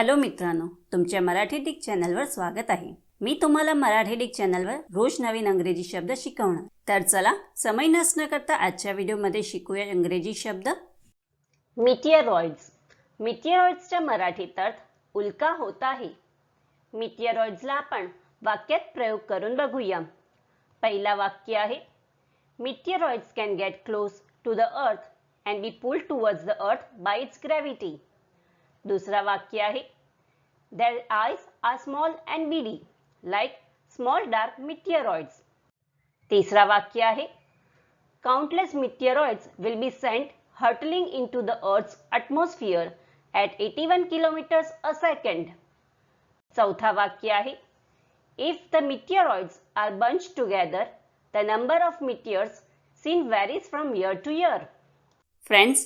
Hello मित्रांनो तुमच्या Marathi Dick चॅनलवर स्वागत आहे. मी तुम्हाला मराठी डिक चॅनलवर रोज नवीन अंग्रेजी शब्द शिकवणार. तर चला समय नसणं करता आजच्या व्हिडिओमध्ये शिकूया इंग्रजी शब्द. मिटियरॉइड्स मिटियरॉइड्सच्या मराठीत अर्थ उल्का होत आहे मिटियरॉइड्सला आपण वाक्यात प्रयोग करून बघूया. पहिला वाक्य आहे meteoroids can get close to the earth and be pull towards the earth by its gravity दुसरा वाक्य आहे there is are small and bodies like small dark meteoroids तिसरा वाक्य आहे countless meteoroids will be sent hurtling into the Earth's atmosphere at 81 kilometers a second. चौथा वाक्य आहे If the meteoroids are bunched together, the number of meteors seen varies from year to year. Friends